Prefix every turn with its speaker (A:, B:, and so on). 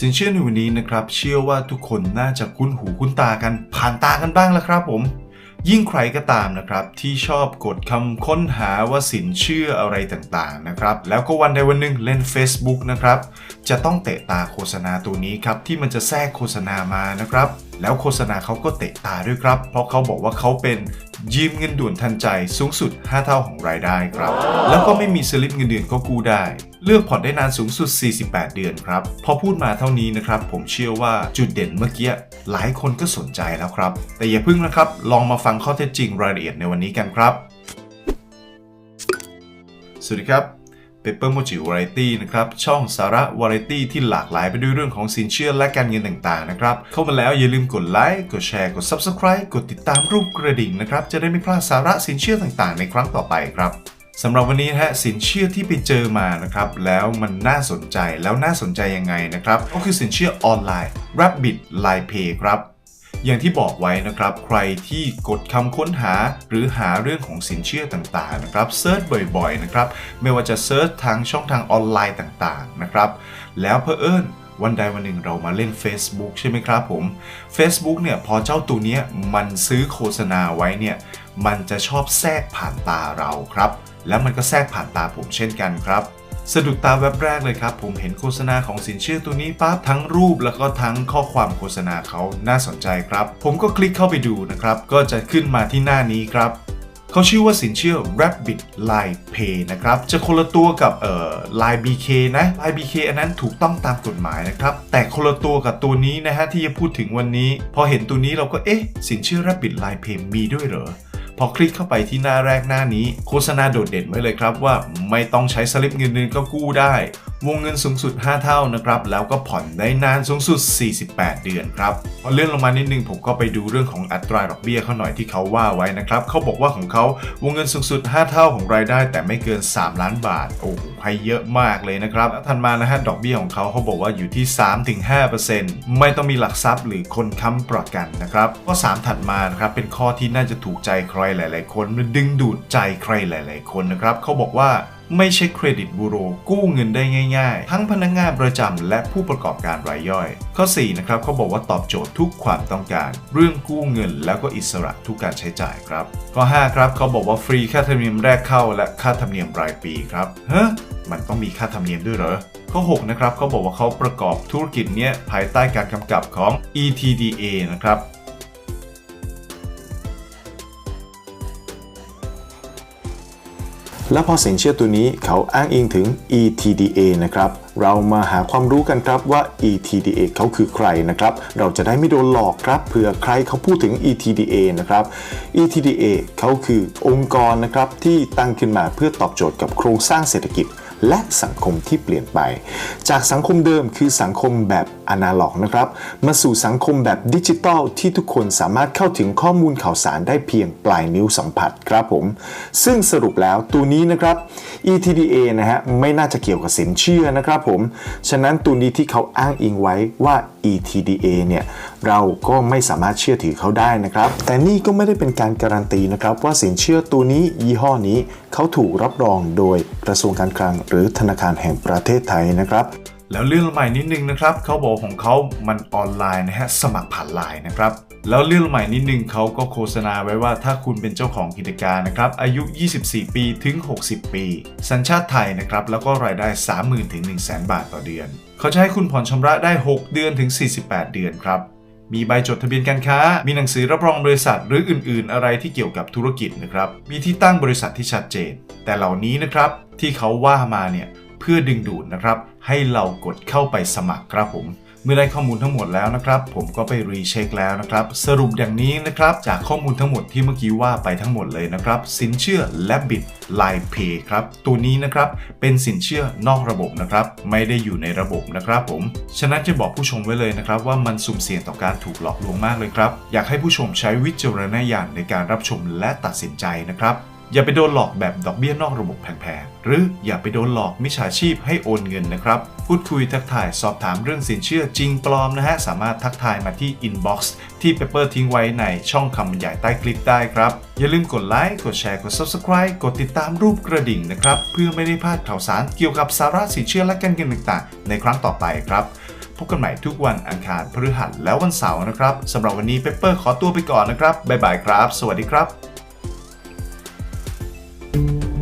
A: สินเชื่อในวันนี้นะครับ เชื่อว่าทุกคนน่าจะคุ้นหูคุ้นตากัน ผ่านตากันบ้างแล้วครับผม ยิ่งใครก็ตามนะครับ ที่ชอบกดคำค้นหาว่าสินเชื่ออะไรต่างๆนะครับ แล้วก็วันใดวันหนึ่งเล่น Facebook นะครับ จะต้องเตะตาโฆษณาตัวนี้ครับ ที่มันจะแทรกโฆษณามานะครับ แล้วโฆษณาเขาก็เตะตาด้วยครับ เพราะเขาบอกว่าเขาเป็น ยืมเงินด่วนทันใจสูงสุด 5 เท่าของรายได้ครับ แล้วก็ไม่มีสลิปเงินเดือนก็กู้ได้ เลือกผ่อนได้นานสูงสุด 48 เดือนครับ พอพูดมาเท่านี้นะครับ ผมเชื่อว่าจุดเด่นเมื่อกี้หลายคนก็สนใจแล้วครับ แต่อย่าพึ่งนะครับ ลองมาฟังข้อเท็จจริงรายละเอียดในวันนี้กันครับ สวัสดีครับ Paper Mochi Variety นะครับช่องสาระ Variety ที่หลากหลายไปด้วยเรื่องของสินเชื่อและการเงินต่างๆนะครับเข้ามาแล้วอย่าลืมกดไลค์กดแชร์กด Subscribe กดติดตามรูปกระดิ่งนะครับจะได้ไม่พลาดสาระสินเชื่อต่างๆ ในครั้งต่อไปครับสำหรับวันนี้นะฮะสินเชื่อที่ไปเจอมานะครับแล้วมันน่าสนใจแล้วน่าสนใจยังไงนะครับก็คือสินเชื่อออนไลน์ Rabbit Line Pay ครับ อย่างที่บอกไว้นะครับ ใครที่กดคำค้นหาหรือหาเรื่องของสินเชื่อต่างๆนะครับเซิร์ชบ่อยๆนะครับไม่ว่าจะเซิร์ชทางช่องทางออนไลน์ต่างๆนะครับแล้วเพอเอิญวันใดวันหนึ่งเรามาเล่น Facebook ใช่ไหมครับผม Facebook เนี่ยพอเจ้าตัวเนี้ยมันซื้อโฆษณาไว้เนี่ยมันจะชอบแทรกผ่านตาเราครับ แล้วมันก็แทรกผ่านตาผมเช่นกันครับ สะดุดตาแวบแรกเลยครับ ผมเห็นโฆษณาของสินเชื่อตัวนี้ปั๊บทั้งรูปแล้วก็ทั้งข้อความโฆษณาเขาน่าสนใจครับ ผมก็คลิกเข้าไปดูนะครับ ก็จะขึ้นมาที่หน้านี้ครับเขาชื่อว่าสินเชื่อ Rabbit Line Pay นะครับ จะคนละตัวกับเอ่อ Line BK นะ Line BK อันนั้นถูกต้องตามกฎหมายนะครับ แต่คนละตัวกับตัวนี้นะฮะที่จะพูดถึงวันนี้ พอเห็นตัวนี้เราก็เอ๊ะ สินเชื่อ Rabbit Line Pay มีด้วยเหรอ พอคลิกเข้าไปที่หน้าแรกหน้านี้ โฆษณาโดดเด่นไว้เลยครับว่าไม่ต้องใช้สลิปเงินเดือนก็กู้ได้วงเงินสูงสุด 5 เท่านะครับ แล้วก็ผ่อนได้นานสูงสุด 48 เดือนครับพอเลื่อนลงมานิดนึงผมก็ไปดูเรื่องของอัตราดอกเบี้ยเขาหน่อยที่เขาว่าไว้นะครับเขาบอกว่าของเขาวงเงินสูงสุด 5 เท่าของรายได้ แต่ไม่เกิน 3 ล้านบาท โอ้โหให้เยอะมากเลยนะครับแล้วถัดมานะฮะดอกเบี้ยของเขาเขาบอกว่าอยู่ที่ 3-5%ไม่ต้องมีหลักทรัพย์หรือคนค้ำประกันนะครับข้อ3ถัดมานะครับเป็นข้อที่น่าจะถูกใจใครหลาย ๆ คนมันดึงดูดใจใครหลาย ๆ คนนะครับเขาบอกว่า ไม่ใช่เครดิตบูโรกู้เงินได้ง่ายๆ ทั้งพนักงงานประจำและผู้ประกอบการรายย่อย ข้อ 4 นะครับเขาบอกว่าตอบโจทย์ทุกความต้องการ เรื่องกู้เงินแล้วก็อิสระทุกการใช้จ่ายครับ ข้อ 5 ครับเขาบอกว่าฟรีค่าธรรมเนียมแรกเข้า และค่าธรรมเนียมรายปีครับเฮ้มันต้องมีค่าธรรมเนียมด้วยเหรอข้อ 6 นะครับเขาบอกว่าเขาประกอบธุรกิจเนี้ยภายใต้การกำกับของ ETDA นะครับ
B: แล้วพอสินเชื่อตัวนี้เขาอ้างอิงถึง ETDA นะครับ เรามาหาความรู้กันครับว่า ETDA เขาคือใครนะครับ เราจะได้ไม่โดนหลอกครับเผื่อใครเขาพูดถึง ETDA นะครับ ETDA เขาคือองค์กรนะครับที่ตั้งขึ้นมาเพื่อตอบโจทย์กับโครงสร้างเศรษฐกิจและสังคมที่เปลี่ยนไป จากสังคมเดิมคือสังคมแบบ อนาล็อกนะครับ มาสู่สังคมแบบดิจิตอลที่ทุกคนสามารถเข้าถึงข้อมูลข่าวสารได้เพียงปลายนิ้วสัมผัสครับผม ซึ่งสรุปแล้วตัวนี้นะครับ ETDA นะฮะไม่น่าจะเกี่ยวกับสินเชื่อนะครับผม ฉะนั้นตัวนี้ที่เขาอ้างอิงไว้ว่า ETDA เนี่ยเราก็ไม่สามารถเชื่อถือเขาได้นะครับ แต่นี่ก็ไม่ได้เป็นการการันตีนะครับว่าสินเชื่อตัวนี้ยี่ห้อนี้เขาถูกรับรองโดยกระทรวงการคลัง หรือธนาคารแห่งประเทศไทยนะครับ
A: แล้วเลื่อนลงมาอีกนิดนึงนะครับเขาบอกของเขามันออนไลน์นะฮะสมัครผ่านไลน์นะครับแล้วเลื่อนลงมาอีกนิดนึงเขาก็โฆษณาไว้ว่าถ้าคุณเป็นเจ้าของกิจการนะครับอายุ 24 ปีถึง 60 ปี สัญชาติไทยนะครับแล้วก็รายได้ 30,000ถึง100,000 บาทต่อเดือน เขาจะให้คุณผ่อนชำระได้ 6 เดือนถึง 48 เดือนครับมีใบจดทะเบียนการค้า มีหนังสือรับรองบริษัท หรืออื่น ๆ อะไรที่เกี่ยวกับธุรกิจนะครับ มีที่ตั้งบริษัทที่ชัดเจน แต่เหล่านี้นะครับที่เขาว่ามาเนี่ย พื่อดึงดูดนะครับ ให้เรากดเข้าไปสมัครครับผมเมื่อได้ข้อมูลทั้งหมดแล้วนะครับ ผมก็ไปรีเช็คแล้วนะครับ สรุปอย่างนี้นะครับ จากข้อมูลทั้งหมดที่เมื่อกี้ว่าไปทั้งหมดเลยนะครับ สินเชื่อและบิตไลน์เพย์ครับ ตัวนี้นะครับเป็นสินเชื่อนอกระบบนะครับ ไม่ได้อยู่ในระบบนะครับผม ฉะนั้นจะบอกผู้ชมไว้เลยนะครับ ว่ามันสุ่มเสี่ยงต่อการถูกหลอกลวงมากเลยครับ อยากให้ผู้ชมใช้วิจารณญาณในการรับชมและตัดสินใจนะครับ อย่าไปโดนหลอกแบบดอกเบี้ยนอกระบบแพงๆ หรืออย่าไปโดนหลอกมิจฉาชีพให้โอนเงินนะครับ พูดคุยทักทายสอบถามเรื่องสินเชื่อจริงปลอมนะฮะ สามารถทักทายมาที่ inbox ที่ Pepper ทิ้งไว้ในช่องคำบรรยายใต้คลิปได้ครับ อย่าลืมกดไลค์กดแชร์กด subscribe กดติดตามรูปกระดิ่งนะครับ เพื่อไม่ได้พลาดข่าวสารเกี่ยวกับสาระสินเชื่อและการเงินต่างๆ ในครั้งต่อไปครับพบกันใหม่ทุกวันอังคารพฤหัสแล้ววันเสาร์นะครับสำหรับวันนี้เปเปอร์ขอตัวไปก่อนนะครับบ๊ายบายครับ สวัสดีครับ Thank you.